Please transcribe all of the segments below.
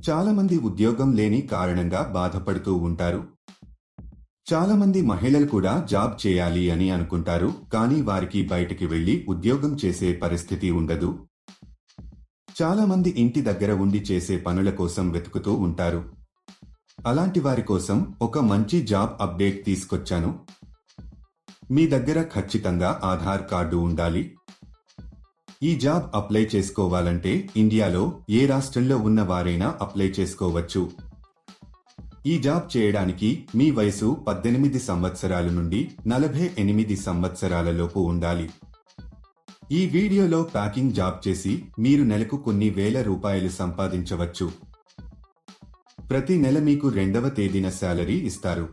చాలామంది ఉద్యోగం లేని కారణంగా బాధపడుతూ ఉంటారు. చాలామంది మహిళలు కూడా జాబ్ చేయాలి అని అనుకుంటారు కానీ వారికి బయటికి వెళ్ళి ఉద్యోగం చేసే పరిస్థితి ఉండదు. చాలామంది ఇంటి దగ్గర ఉండి చేసే పనుల కోసం వెతుకుతూ ఉంటారు. అలాంటి వారి కోసం ఒక మంచి జాబ్ అప్డేట్ తీసుకొచ్చాను. మీ దగ్గర ఖచ్చితంగా ఆధార్ కార్డు ఉండాలి. ఈ జాబ్ అప్లై చేసుకోవాలంటే ఇండియాలో ఏ రాష్ట్రంలో ఉన్న వారైనా అప్లై చేసుకోవచ్చు. ఈ జాబ్ చేయడానికి మీ వయసు పద్దెనిమిది సంవత్సరాల నుండి నలభై ఎనిమిది సంవత్సరాలలోపు ఉండాలి. ఈ వీడియోలో ప్యాకింగ్ జాబ్ చేసి మీరు నెలకు కొన్ని వేల రూపాయలు సంపాదించవచ్చు. ప్రతి నెల మీకు రెండవ తేదీన శాలరీ ఇస్తారు.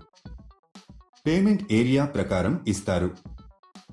పేమెంట్ ఏరియా ప్రకారం ఇస్తారు.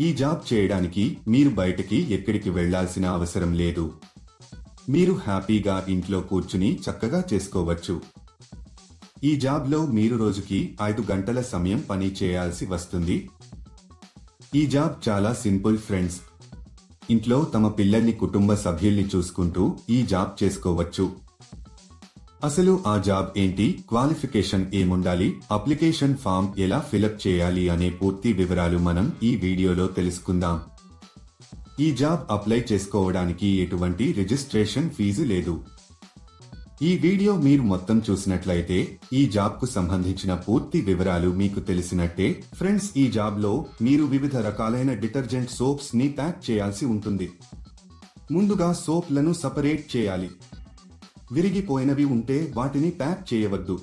ఈ జాబ్ చేయడానికి మీరు బయటకి ఎక్కడికి వెళ్ళాల్సిన అవసరం లేదు. మీరు హ్యాపీగా ఇంట్లో కూర్చుని చక్కగా చేసుకోవచ్చు. ఈ జాబ్లో మీరు రోజుకి ఐదు గంటల సమయం పని చేయాల్సి వస్తుంది. ఈ జాబ్ చాలా సింపుల్ ఫ్రెండ్స్. ఇంట్లో తమ పిల్లల్ని కుటుంబ సభ్యుల్ని చూసుకుంటూ ఈ జాబ్ చేసుకోవచ్చు. అసలు ఆ జాబ్ ఏంటి? క్వాలిఫికేషన్ ఏముండాలి? అప్లికేషన్ ఫామ్ ఎలా ఫిలప్ చేయాలి అనే పూర్తి వివరాలు మనం ఈ వీడియోలో తెలుసుకుందాం. ఈ జాబ్ అప్లై చేసుకోవడానికి ఎటువంటి రిజిస్ట్రేషన్ ఫీజు లేదు. ఈ వీడియో మీరు మొత్తం చూసినట్లయితే ఈ జాబ్కు సంబంధించిన పూర్తి వివరాలు మీకు తెలిసినట్టే ఫ్రెండ్స్ ఈ జాబ్లో మీరు వివిధ రకాలైన డిటర్జెంట్ సోప్స్ని ప్యాక్ చేయాల్సి ఉంటుంది. ముందుగా సోప్లను సపరేట్ చేయాలి. విరిగిపోయినవి ఉంటే వాటిని ప్యాక్ చేయవద్దు.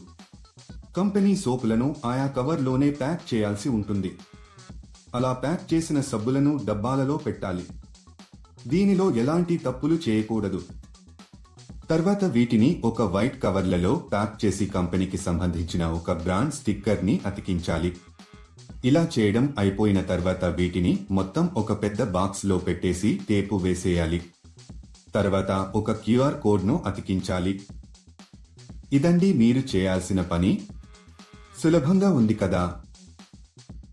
కంపెనీ సోపులను ఆయా కవర్లోనే ప్యాక్ చేయాల్సి ఉంటుంది. అలా ప్యాక్ చేసిన సబ్బులను డబ్బాలలో పెట్టాలి. దీనిలో ఎలాంటి తప్పులు చేయకూడదు. తర్వాత వీటిని ఒక వైట్ కవర్లలో ప్యాక్ చేసి కంపెనీకి సంబంధించిన ఒక బ్రాండ్ స్టిక్కర్ని అతికించాలి. ఇలా చేయడం అయిపోయిన తర్వాత వీటిని మొత్తం ఒక పెద్ద బాక్స్లో పెట్టేసి టేపు వేసేయాలి. తర్వాత ఒక క్యూఆర్ కోడ్ను అతికించాలి. ఇదండి మీరు చేయాల్సిన పని. సులభంగా ఉంది కదా.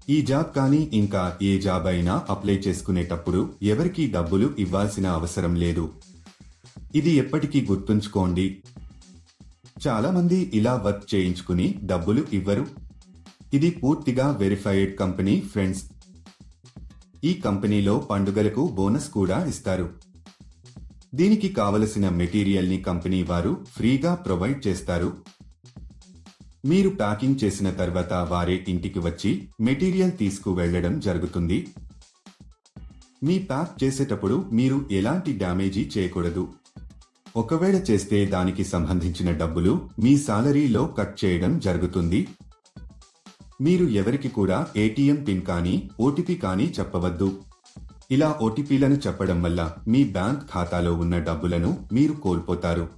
ఈ జాబ్ కానీ ఇంకా ఏ జాబ్ అయినా అప్లై చేసుకునేటప్పుడు ఎవరికీ డబ్బులు ఇవ్వాల్సిన అవసరం లేదు. ఇది ఎప్పటికీ గుర్తుంచుకోండి. చాలామంది ఇలా వర్క్ చేయించుకుని డబ్బులు ఇవ్వరు. ఇది పూర్తిగా వెరిఫైడ్ కంపెనీ ఫ్రెండ్స్. ఈ కంపెనీలో పండుగలకు బోనస్ కూడా ఇస్తారు. దీనికి కావలసిన మెటీరియల్ని కంపెనీ వారు ఫ్రీగా ప్రొవైడ్ చేస్తారు. మీరు ప్యాకింగ్ చేసిన తర్వాత వారే ఇంటికి వచ్చి మెటీరియల్ తీసుకు వెళ్ళడం జరుగుతుంది. మీ ప్యాక్ చేసేటప్పుడు మీరు ఎలాంటి డ్యామేజీ చేయకూడదు. ఒకవేళ చేస్తే దానికి సంబంధించిన డబ్బులు మీ సాలరీలో కట్ చేయడం జరుగుతుంది. మీరు ఎవరికి కూడా ఏటీఎం పిన్ కానీ ఓటీపీ కానీ చెప్పవద్దు. ఇలా ఓటీపీలను చెప్పడం వల్ల మీ బ్యాంక్ ఖాతాలో ఉన్న డబ్బులను మీరు కోల్పోతారు.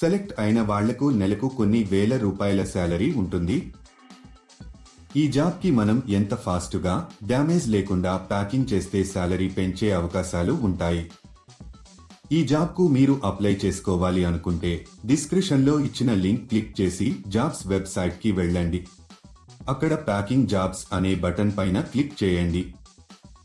సెలెక్ట్ అయిన వాళ్ళకు నెలకు కొన్ని వేల రూపాయల శాలరీ ఉంటుంది. ఈ జాబ్కి మనం ఎంత ఫాస్టుగా డ్యామేజ్ లేకుండా ప్యాకింగ్ చేస్తే శాలరీ పెంచే అవకాశాలు ఉంటాయి. ఈ జాబ్కు మీరు అప్లై చేసుకోవాలి అనుకుంటే డిస్క్రిప్షన్లో ఇచ్చిన లింక్ క్లిక్ చేసి జాబ్స్ వెబ్సైట్కి వెళ్ళండి. అక్కడ ప్యాకింగ్ జాబ్స్ అనే బటన్ పైన క్లిక్ చేయండి.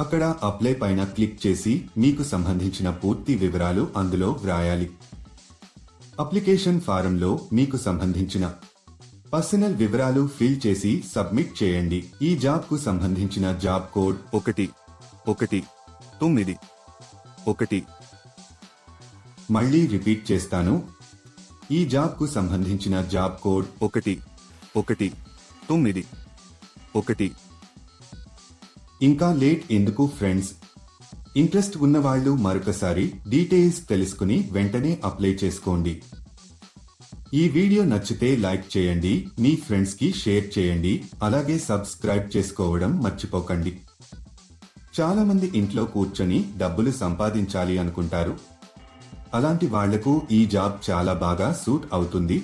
అక్కడ అప్లై పైన క్లిక్ చేసి మీకు సంబంధించిన పూర్తి వివరాలు అందులో వ్రాయాలి. అప్లికేషన్ ఫారంలో మీకు సంబంధించిన పర్సనల్ వివరాలు ఫిల్ చేసి సబ్మిట్ చేయండి. ఈ జాబ్కు సంబంధించిన జాబ్ కోడ్ ఒకటి ఒకటి తొమ్మిది ఒకటి. మళ్ళీ రిపీట్ చేస్తాను. ఈ జాబ్కు సంబంధించిన జాబ్ కోడ్ ఒకటి ఒకటి తొమ్మిది ఒకటి. ఇంకా లేట్ ఎందుకు ఫ్రెండ్స్? ఇంట్రెస్ట్ ఉన్నవాళ్ళు మరొకసారి డీటెయిల్స్ తెలుసుకుని వెంటనే అప్లై చేసుకోండి. ఈ వీడియో నచ్చితే లైక్ చేయండి మీ ఫ్రెండ్స్కి షేర్ చేయండి అలాగే సబ్స్క్రైబ్ చేసుకోవడం మర్చిపోకండి. చాలా మంది ఇంట్లో కూర్చొని డబ్బులు సంపాదించాలి అనుకుంటారు. అలాంటి వాళ్ళకు ఈ జాబ్ చాలా బాగా సూట్ అవుతుంది.